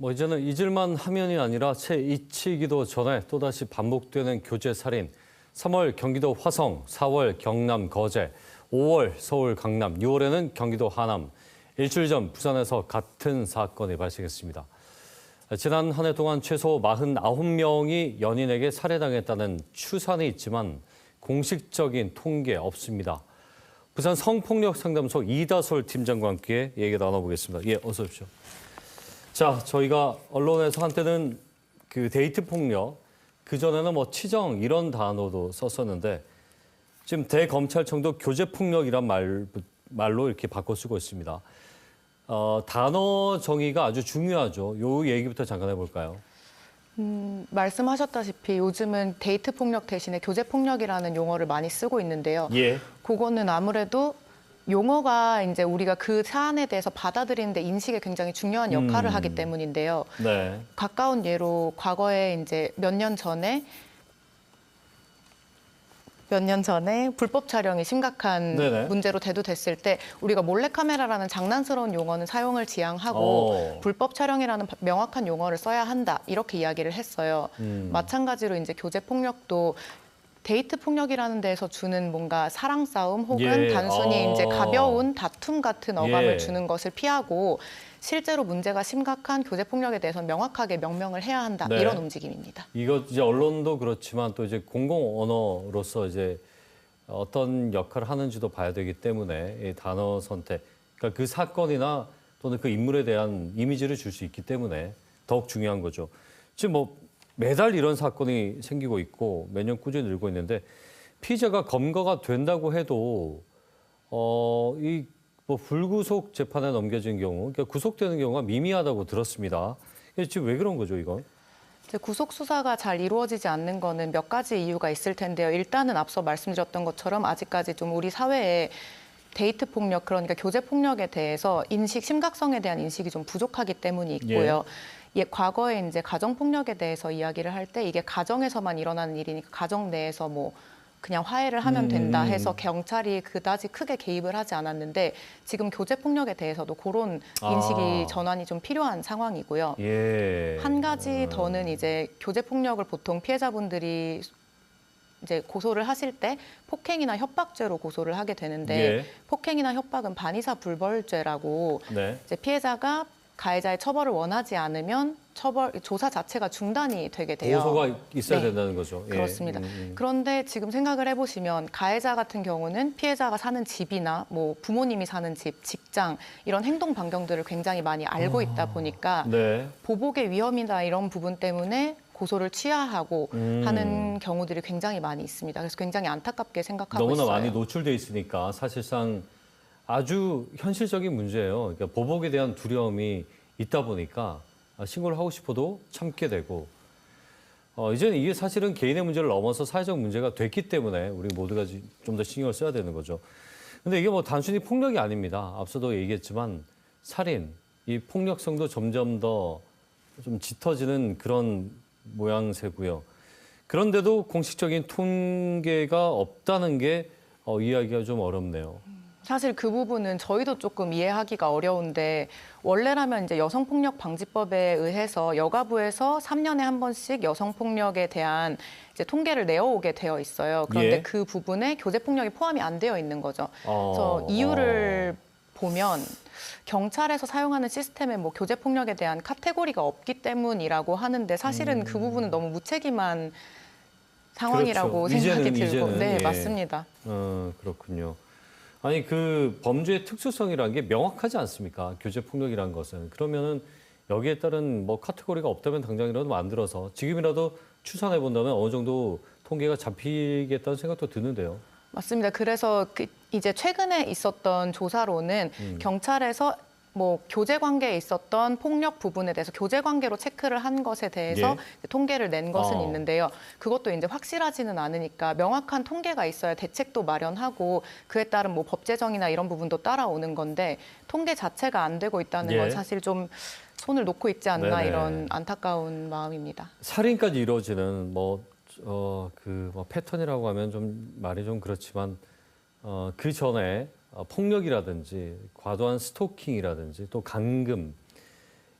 뭐 이제는 잊을만 하면이 아니라 채 잊히기도 전에 또다시 반복되는 교제 살인. 3월 경기도 화성, 4월 경남 거제, 5월 서울 강남, 6월에는 경기도 하남. 일주일 전 부산에서 같은 사건이 발생했습니다. 지난 한 해 동안 최소 49명이 연인에게 살해당했다는 추산이 있지만 공식적인 통계 없습니다. 부산 성폭력 상담소 이다솔 팀장과 함께 얘기 나눠보겠습니다. 예, 어서 오십시오. 자, 저희가 언론에서 한때는 그 데이트 폭력, 그전에는 뭐 치정 이런 단어도 썼었는데 지금 대검찰청도 교제 폭력이란 말, 말로 이렇게 바꿔 쓰고 있습니다. 어, 단어 정의가 아주 중요하죠. 요 얘기부터 잠깐 해볼까요? 음, 말씀하셨다시피 요즘은 데이트 폭력 대신에 교제 폭력이라는 용어를 많이 쓰고 있는데요. 예. 그거는 아무래도 용어가 이제 우리가 그 사안에 대해서 받아들이는데 인식에 굉장히 중요한 역할을 음. 하기 때문인데요. 네. 가까운 예로 과거에 이제 몇 년 전에 몇년 전에 불법 촬영이 심각한 네네. 문제로 대두됐을 때 우리가 몰래카메라라는 장난스러운 용어는 사용을 지양하고 어. 불법 촬영이라는 바- 명확한 용어를 써야 한다 이렇게 이야기를 했어요. 음. 마찬가지로 이제 교제 폭력도 데이트 폭력이라는 데에서 주는 뭔가 사랑 싸움 혹은 예. 단순히 아. 이제 가벼운 다툼 같은 어감을 예. 주는 것을 피하고 실제로 문제가 심각한 교제 폭력에 대해서는 명확하게 명명을 해야 한다 네. 이런 움직임입니다. 이거 이제 언론도 그렇지만 또 이제 공공 언어로서 이제 어떤 역할을 하는지도 봐야 되기 때문에 이 단어 선택, 그러니까 그 사건이나 또는 그 인물에 대한 이미지를 줄 수 있기 때문에 더욱 중요한 거죠. 지금 뭐 매달 이런 사건이 생기고 있고 매년 꾸준히 늘고 있는데 피의자가 검거가 된다고 해도 어 이 뭐 불구속 재판에 넘겨진 경우, 그러니까 구속되는 경우가 미미하다고 들었습니다. 지금 왜 그런 거죠, 이건? 구속 수사가 잘 이루어지지 않는 거는 몇 가지 이유가 있을 텐데요. 일단은 앞서 말씀드렸던 것처럼 아직까지 좀 우리 사회에 데이트 폭력 그러니까 교제 폭력에 대해서 인식 심각성에 대한 인식이 좀 부족하기 때문이 있고요. 예, 과거에 이제 가정 폭력에 대해서 이야기를 할 때 이게 가정에서만 일어나는 일이니까 가정 내에서 뭐 그냥 화해를 하면 된다 음. 해서 경찰이 그다지 크게 개입을 하지 않았는데 지금 교제 폭력에 대해서도 그런 인식이 아. 전환이 좀 필요한 상황이고요. 예. 한 가지 더는 이제 교제 폭력을 보통 피해자분들이 이제 고소를 하실 때 폭행이나 협박죄로 고소를 하게 되는데 예. 폭행이나 협박은 반의사 불벌죄라고 네. 이제 피해자가 가해자의 처벌을 원하지 않으면 처벌 조사 자체가 중단이 되게 돼요. 고소가 있어야 네. 된다는 거죠. 예. 그렇습니다. 음, 음. 그런데 지금 생각을 해보시면 가해자 같은 경우는 피해자가 사는 집이나 뭐 부모님이 사는 집, 직장 이런 행동 반경들을 굉장히 많이 알고 있다 보니까 네. 보복의 위험이나 이런 부분 때문에 고소를 취하하고 음. 하는 경우들이 굉장히 많이 있습니다. 그래서 굉장히 안타깝게 생각하고 너무나 있어요. 많이 노출돼 있으니까 사실상 아주 현실적인 문제예요. 그러니까 보복에 대한 두려움이 있다 보니까 신고를 하고 싶어도 참게 되고 어, 이제는 이게 사실은 개인의 문제를 넘어서 사회적 문제가 됐기 때문에 우리 모두가 좀 더 신경을 써야 되는 거죠. 근데 이게 뭐 단순히 폭력이 아닙니다. 앞서도 얘기했지만 살인, 이 폭력성도 점점 더 좀 짙어지는 그런 모양새고요. 그런데도 공식적인 통계가 없다는 게 어, 이해하기가 좀 어렵네요. 사실 그 부분은 저희도 조금 이해하기가 어려운데 원래라면 이제 여성폭력방지법에 의해서 여가부에서 3년에 한 번씩 여성폭력에 대한 이제 통계를 내어오게 되어 있어요. 그런데 예. 그 부분에 교제폭력이 포함이 안 되어 있는 거죠. 어, 그래서 이유를 보면 경찰에서 사용하는 시스템에 뭐 교제 폭력에 대한 카테고리가 없기 때문이라고 하는데 사실은 그 부분은 너무 무책임한 상황이라고 음. 그렇죠. 생각이 이제는, 들고 이제는, 네 예. 맞습니다. 어, 그렇군요. 아니 그 범죄의 특수성이라는 게 명확하지 않습니까? 교제 폭력이라는 것은 그러면은 여기에 따른 뭐 카테고리가 없다면 당장이라도 만들어서 지금이라도 추산해 본다면 어느 정도 통계가 잡히겠다는 생각도 드는데요. 맞습니다. 그래서 그 이제 최근에 있었던 조사로는 음. 경찰에서 뭐 교제 관계에 있었던 폭력 부분에 대해서 교제 관계로 체크를 한 것에 대해서 예. 통계를 낸 것은 어. 있는데요. 그것도 이제 확실하지는 않으니까 명확한 통계가 있어야 대책도 마련하고 그에 따른 뭐 법 제정이나 이런 부분도 따라오는 건데 통계 자체가 안 되고 있다는 예. 건 사실 좀 손을 놓고 있지 않나 네네. 이런 안타까운 마음입니다. 살인까지 이루어지는 뭐, 어, 그, 뭐, 패턴이라고 하면 좀 말이 좀 그렇지만, 어, 그 전에 어, 폭력이라든지, 과도한 스토킹이라든지, 또 감금,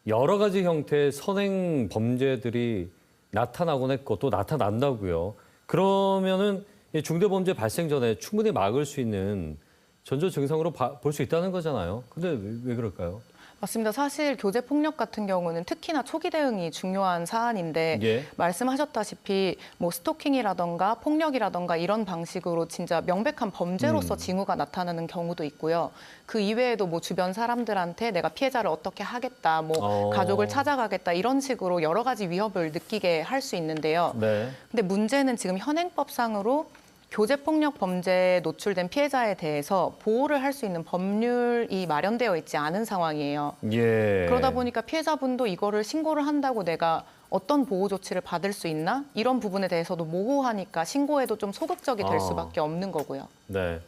여러 가지 형태의 선행 범죄들이 나타나곤 했고 또 나타난다고요. 그러면은 이 중대 범죄 발생 전에 충분히 막을 수 있는 전조 증상으로 볼 수 있다는 거잖아요. 근데 왜, 왜 그럴까요? 맞습니다. 사실 교제 폭력 같은 경우는 특히나 초기 대응이 중요한 사안인데 예. 말씀하셨다시피 뭐 스토킹이라던가 폭력이라던가 이런 방식으로 진짜 명백한 범죄로서 음. 징후가 나타나는 경우도 있고요. 그 이외에도 뭐 주변 사람들한테 내가 피해자를 어떻게 하겠다, 뭐 어. 가족을 찾아가겠다 이런 식으로 여러 가지 위협을 느끼게 할 수 있는데요. 네. 근데 문제는 지금 현행법상으로 교제폭력 범죄에 노출된 피해자에 대해서 보호를 할 수 있는 법률이 마련되어 있지 않은 상황이에요. 예. 그러다 보니까 피해자분도 이거를 신고를 한다고 내가 어떤 보호 조치를 받을 수 있나 이런 부분에 대해서도 모호하니까 신고에도 좀 소극적이 될 아. 수밖에 없는 거고요. 네.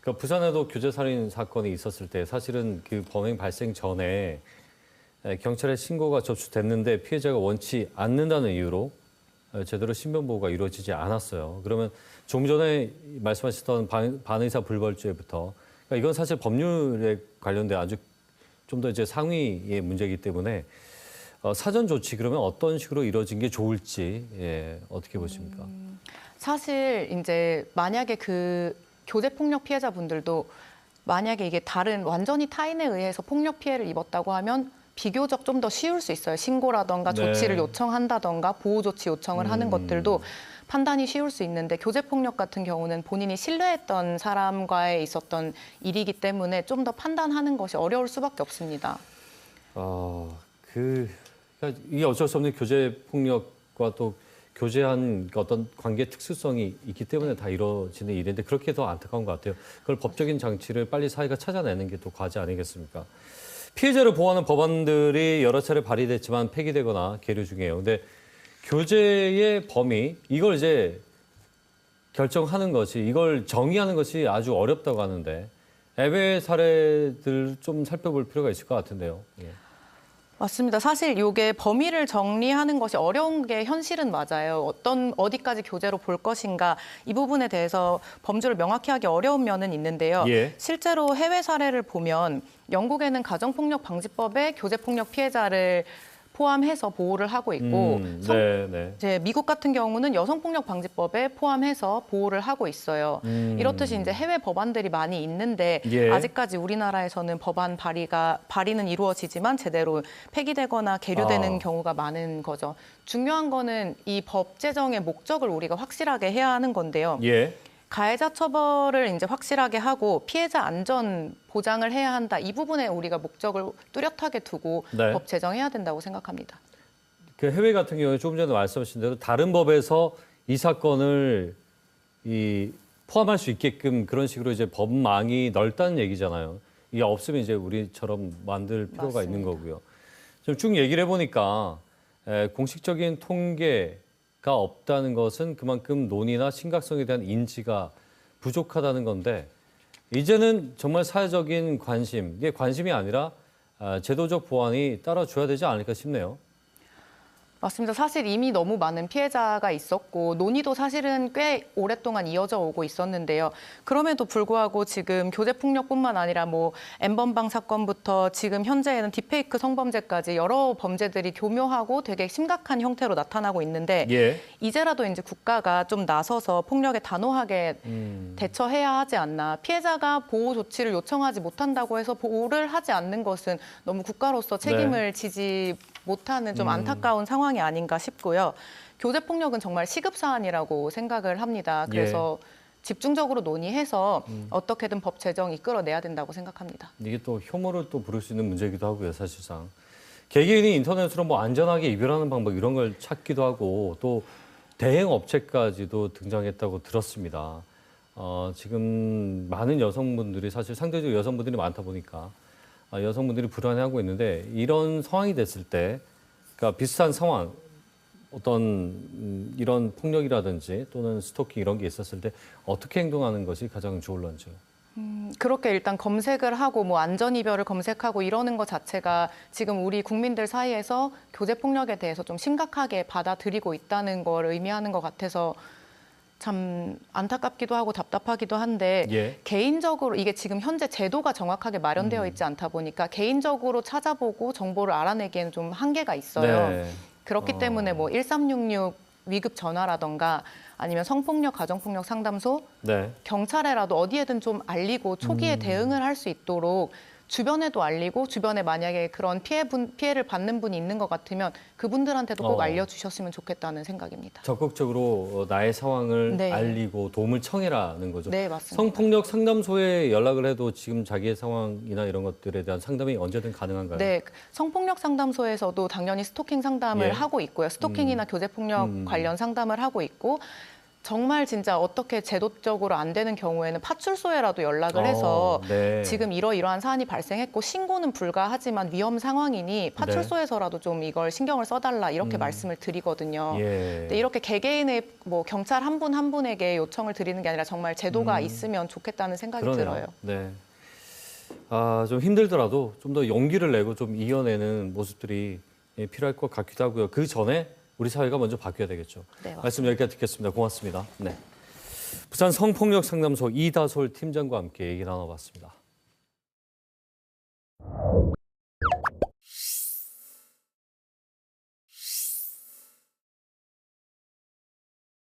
그러니까 부산에도 교제 살인 사건이 있었을 때 사실은 그 범행 발생 전에 에, 경찰에 신고가 접수됐는데 피해자가 원치 않는다는 이유로 에, 제대로 신변 보호가 이루어지지 않았어요. 그러면 좀 전에 말씀하셨던 반, 반의사 불벌죄부터 그러니까 이건 사실 법률에 관련된 아주 좀 더 이제 상위의 문제이기 때문에 어, 사전 조치 그러면 어떤 식으로 이루어진 게 좋을지 예, 어떻게 보십니까? 사실 이제 만약에 그 교제 폭력 피해자분들도 만약에 이게 다른 완전히 타인에 의해서 폭력 피해를 입었다고 하면 비교적 좀 더 쉬울 수 있어요. 신고라던가 네. 조치를 요청한다던가 보호 조치 요청을 하는 음. 것들도 판단이 쉬울 수 있는데 교제 폭력 같은 경우는 본인이 신뢰했던 사람과의 있었던 일이기 때문에 좀 더 판단하는 것이 어려울 수밖에 없습니다. 아, 그 그러니까 이게 어쩔 수 없는 교제 폭력과 또 교제한 그 어떤 관계 특수성이 있기 때문에 다 이루어지는 일인데 그렇게 더 안타까운 것 같아요. 그걸 법적인 장치를 빨리 사회가 찾아내는 게 또 과제 아니겠습니까? 피해자를 보호하는 법안들이 여러 차례 발의됐지만 폐기되거나 계류 중이에요. 근데 교제의 범위 이걸 이제 결정하는 것이 이걸 정의하는 것이 아주 어렵다고 하는데 애외 사례들 좀 살펴볼 필요가 있을 것 같은데요. 예. 맞습니다. 사실 이게 범위를 정리하는 것이 어려운 게 현실은 맞아요. 어떤 어디까지 교제로 볼 것인가 이 부분에 대해서 범주를 명확히 하기 어려운 면은 있는데요. 예. 실제로 해외 사례를 보면 영국에는 가정폭력 방지법에 교제폭력 피해자를 포함해서 보호를 하고 있고 음, 성- 네, 네. 이제 미국 같은 경우는 여성폭력 방지법에 포함해서 보호를 하고 있어요. 음. 이렇듯이 이제 해외 법안들이 많이 있는데 예. 아직까지 우리나라에서는 법안 발의가 발의는 이루어지지만 제대로 폐기되거나 계류되는 아. 경우가 많은 거죠. 중요한 거는 이 법 제정의 목적을 우리가 확실하게 해야 하는 건데요. 예. 가해자 처벌을 이제 확실하게 하고 피해자 안전 보장을 해야 한다. 이 부분에 우리가 목적을 뚜렷하게 두고 네. 법 제정해야 된다고 생각합니다. 그 해외 같은 경우에 조금 전에 말씀하신 대로 다른 법에서 이 사건을 이 포함할 수 있게끔 그런 식으로 이제 법망이 넓다는 얘기잖아요. 이게 없으면 이제 우리처럼 만들 필요가 있는 맞습니다. 거고요. 좀쭉 얘기를 해보니까 에, 공식적인 통계가 없다는 것은 그만큼 논의나 심각성에 대한 인지가 부족하다는 건데 이제는 정말 사회적인 관심, 이게 관심이 아니라 아, 제도적 보완이 따라줘야 되지 않을까 싶네요. 맞습니다. 사실 이미 너무 많은 피해자가 있었고 논의도 사실은 꽤 오랫동안 이어져 오고 있었는데요. 그럼에도 불구하고 지금 교제 폭력뿐만 아니라 뭐 엠번방 사건부터 지금 현재에는 딥페이크 성범죄까지 여러 범죄들이 교묘하고 되게 심각한 형태로 나타나고 있는데 예. 이제라도 이제 국가가 좀 나서서 폭력에 단호하게 음. 대처해야 하지 않나. 피해자가 보호 조치를 요청하지 못한다고 해서 보호를 하지 않는 것은 너무 국가로서 책임을 지지 못하는 좀 음. 안타까운 상황이 아닌가 싶고요. 교제 폭력은 정말 시급 사안이라고 생각을 합니다. 그래서 집중적으로 논의해서 어떻게든 법 제정 이끌어내야 된다고 생각합니다. 이게 또 혐오를 또 부를 수 있는 문제이기도 하고요, 사실상. 개개인이 인터넷으로 뭐 안전하게 이별하는 방법 이런 걸 찾기도 하고 또 대행 업체까지도 등장했다고 들었습니다. 어, 지금 많은 여성분들이 사실 상대적으로 여성분들이 많다 보니까 아, 여성분들이 불안해하고 있는데 이런 상황이 됐을 때 그러니까 비슷한 상황 어떤 음, 이런 폭력이라든지 또는 스토킹 이런 게 있었을 때 어떻게 행동하는 것이 가장 좋을런지요? 음, 그렇게 일단 검색을 하고 뭐 안전 이별을 검색하고 이러는 것 자체가 지금 우리 국민들 사이에서 교제 폭력에 대해서 좀 심각하게 받아들이고 있다는 걸 의미하는 것 같아서 참 안타깝기도 하고 답답하기도 한데 예. 개인적으로 이게 지금 현재 제도가 정확하게 마련되어 음. 있지 않다 보니까 개인적으로 찾아보고 정보를 알아내기에는 좀 한계가 있어요. 네. 그렇기 어. 때문에 뭐 1366 위급 전화라던가 아니면 성폭력 가정폭력 상담소 네. 경찰에라도 어디에든 좀 알리고 초기에 음. 대응을 할 수 있도록 주변에도 알리고 주변에 만약에 그런 피해 분, 피해를 받는 분이 있는 것 같으면 그분들한테도 꼭 어. 알려주셨으면 좋겠다는 생각입니다. 적극적으로 어, 나의 상황을 네. 알리고 도움을 청해라는 거죠. 네, 맞습니다. 성폭력 상담소에 연락을 해도 지금 자기의 상황이나 이런 것들에 대한 상담이 언제든 가능한가요? 네, 성폭력 상담소에서도 당연히 스토킹 상담을 예. 하고 있고요. 스토킹이나 교제폭력 음. 관련 상담을 하고 있고 정말 진짜 어떻게 제도적으로 안 되는 경우에는 파출소에라도 연락을 해서 어, 네. 지금 이러이러한 사안이 발생했고 신고는 불가하지만 위험 상황이니 파출소에서라도 좀 이걸 신경을 써달라 이렇게 음. 말씀을 드리거든요. 예. 근데 이렇게 개개인의 뭐 경찰 한 분한 분에게 요청을 드리는 게 아니라 정말 제도가 음. 있으면 좋겠다는 생각이 그러네요. 들어요. 네. 아, 좀 힘들더라도 좀 더 용기를 내고 좀 이겨내는 모습들이 예, 필요할 것 같기도 하고요. 그 전에 우리 사회가 먼저 바뀌어야 되겠죠. 네. 말씀 여기까지 듣겠습니다. 고맙습니다. 네. 부산 성폭력 상담소 이다솔 팀장과 함께 얘기 나눠봤습니다.